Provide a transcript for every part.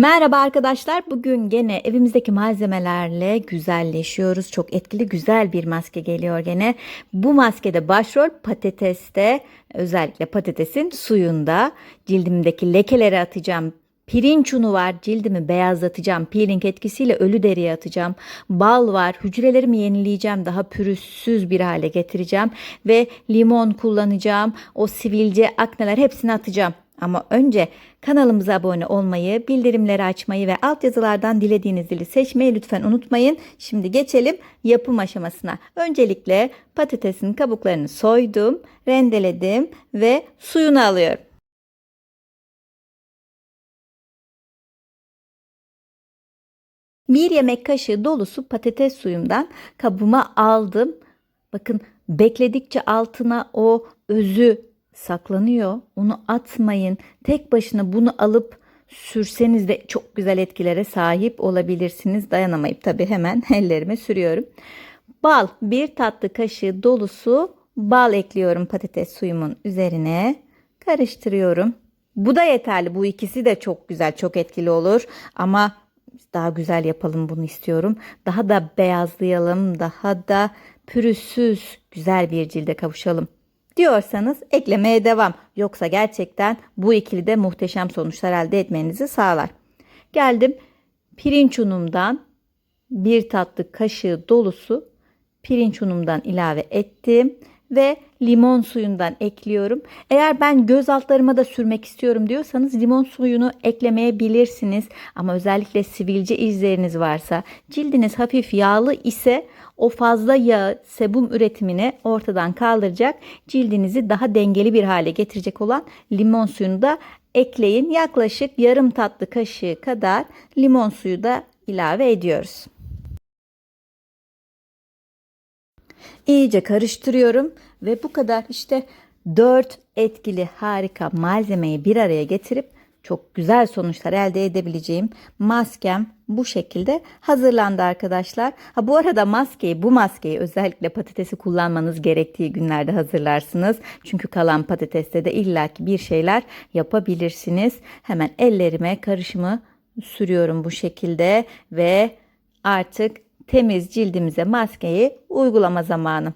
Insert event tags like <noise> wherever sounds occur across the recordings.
Merhaba arkadaşlar. Bugün gene evimizdeki malzemelerle güzelleşiyoruz. Çok etkili güzel bir maske geliyor gene. Bu maskede başrol patateste özellikle patatesin suyunda cildimdeki lekeleri atacağım. Pirinç unu var cildimi beyazlatacağım. Peeling etkisiyle ölü deriye atacağım. Bal var hücrelerimi yenileyeceğim. Daha pürüzsüz bir hale getireceğim. Ve limon kullanacağım. O sivilce akneler hepsini atacağım. Ama önce kanalımıza abone olmayı, bildirimleri açmayı ve altyazılardan dilediğiniz dili seçmeyi lütfen unutmayın. Şimdi geçelim yapım aşamasına. Öncelikle patatesin kabuklarını soydum, rendeledim ve suyunu alıyorum. Bir yemek kaşığı dolusu patates suyumdan kabıma aldım. Bakın bekledikçe altına o özü saklanıyor. Onu atmayın. Tek başına bunu alıp sürseniz de çok güzel etkilere sahip olabilirsiniz. Dayanamayıp tabii hemen <laughs> ellerime sürüyorum. Bal bir tatlı kaşığı dolusu bal ekliyorum patates suyumun üzerine. Karıştırıyorum. Bu da yeterli. Bu ikisi de çok güzel, çok etkili olur. Ama daha güzel yapalım bunu istiyorum. Daha da beyazlayalım, daha da pürüzsüz güzel bir cilde kavuşalım diyorsanız eklemeye devam. Yoksa gerçekten bu ikili de muhteşem sonuçlar elde etmenizi sağlar. Geldim pirinç unumdan bir tatlı kaşığı dolusu pirinç unumdan ilave ettim ve limon suyundan ekliyorum. Eğer ben göz altlarıma da sürmek istiyorum diyorsanız limon suyunu eklemeyebilirsiniz. Ama özellikle sivilce izleriniz varsa, cildiniz hafif yağlı ise o fazla yağ sebum üretimini ortadan kaldıracak, cildinizi daha dengeli bir hale getirecek olan limon suyunu da ekleyin. Yaklaşık yarım tatlı kaşığı kadar limon suyu da ilave ediyoruz. İyice karıştırıyorum ve bu kadar işte 4 etkili harika malzemeyi bir araya getirip çok güzel sonuçlar elde edebileceğim maskem bu şekilde hazırlandı arkadaşlar. Ha bu arada maskeyi bu maskeyi özellikle patatesi kullanmanız gerektiği günlerde hazırlarsınız. Çünkü kalan patateste de illaki bir şeyler yapabilirsiniz. Hemen ellerime karışımı sürüyorum bu şekilde ve artık temiz cildimize maskeyi uygulama zamanı.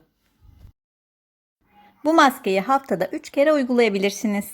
Bu maskeyi haftada 3 kere uygulayabilirsiniz.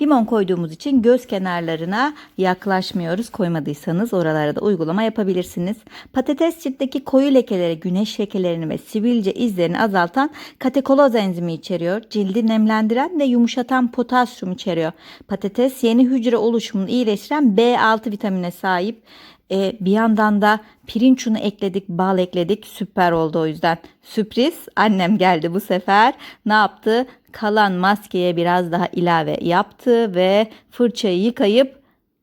Limon koyduğumuz için göz kenarlarına yaklaşmıyoruz. Koymadıysanız oralara da uygulama yapabilirsiniz. Patates ciltteki koyu lekeleri, güneş lekelerini ve sivilce izlerini azaltan katekoloz enzimi içeriyor. Cildi nemlendiren ve yumuşatan potasyum içeriyor. Patates yeni hücre oluşumunu iyileştiren B6 vitamine sahip. E, bir yandan da pirinç unu ekledik, bal ekledik. Süper oldu o yüzden. Sürpriz annem geldi bu sefer. Ne yaptı? Kalan maskeye biraz daha ilave yaptı ve fırçayı yıkayıp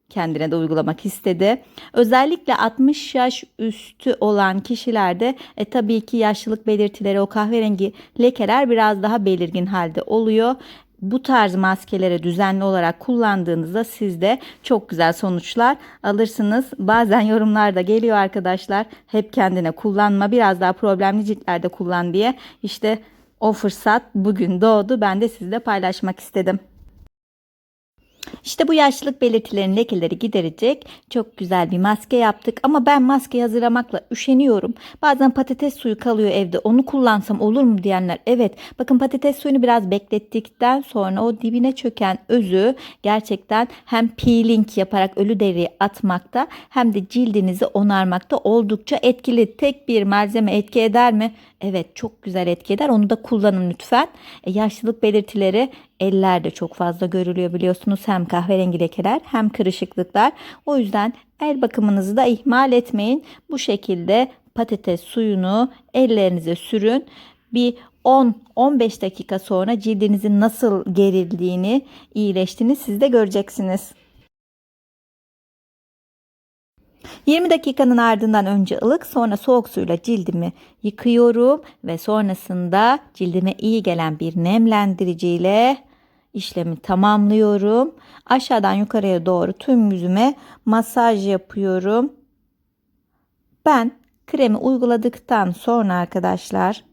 kendine de uygulamak istedi. Özellikle 60 yaş üstü olan kişilerde e, tabii ki yaşlılık belirtileri o kahverengi lekeler biraz daha belirgin halde oluyor bu tarz maskelere düzenli olarak kullandığınızda sizde çok güzel sonuçlar alırsınız. Bazen yorumlarda geliyor arkadaşlar hep kendine kullanma biraz daha problemli ciltlerde kullan diye. İşte o fırsat bugün doğdu. Ben de sizle paylaşmak istedim. İşte bu yaşlılık belirtilerinin lekeleri giderecek çok güzel bir maske yaptık. Ama ben maske hazırlamakla üşeniyorum. Bazen patates suyu kalıyor evde onu kullansam olur mu diyenler. Evet bakın patates suyunu biraz beklettikten sonra o dibine çöken özü gerçekten hem peeling yaparak ölü deriyi atmakta hem de cildinizi onarmakta oldukça etkili. Tek bir malzeme etki eder mi? Evet çok güzel etki eder. Onu da kullanın lütfen. E, yaşlılık belirtileri ellerde çok fazla görülüyor biliyorsunuz. Hem kahverengi lekeler hem kırışıklıklar. O yüzden el bakımınızı da ihmal etmeyin. Bu şekilde patates suyunu ellerinize sürün. Bir 10-15 dakika sonra cildinizin nasıl gerildiğini, iyileştiğini siz de göreceksiniz. 20 dakikanın ardından önce ılık sonra soğuk suyla cildimi yıkıyorum ve sonrasında cildime iyi gelen bir nemlendiriciyle işlemi tamamlıyorum. Aşağıdan yukarıya doğru tüm yüzüme masaj yapıyorum. Ben kremi uyguladıktan sonra arkadaşlar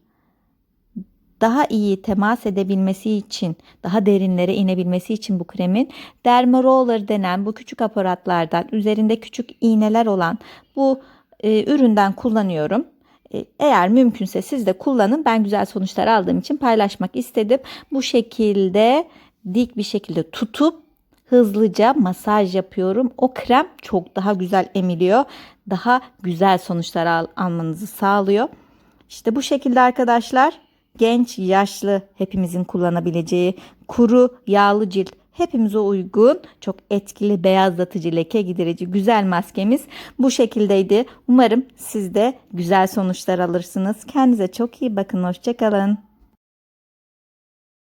daha iyi temas edebilmesi için, daha derinlere inebilmesi için bu kremin Dermaroller denen bu küçük aparatlardan üzerinde küçük iğneler olan bu e, üründen kullanıyorum. E, Eğer mümkünse siz de kullanın. Ben güzel sonuçlar aldığım için paylaşmak istedim. Bu şekilde dik bir şekilde tutup hızlıca masaj yapıyorum. O krem çok daha güzel emiliyor. Daha güzel sonuçlar al- almanızı sağlıyor. İşte bu şekilde arkadaşlar genç, yaşlı hepimizin kullanabileceği kuru, yağlı cilt hepimize uygun çok etkili beyazlatıcı, leke giderici güzel maskemiz bu şekildeydi. Umarım siz de güzel sonuçlar alırsınız. Kendinize çok iyi bakın. Hoşçakalın.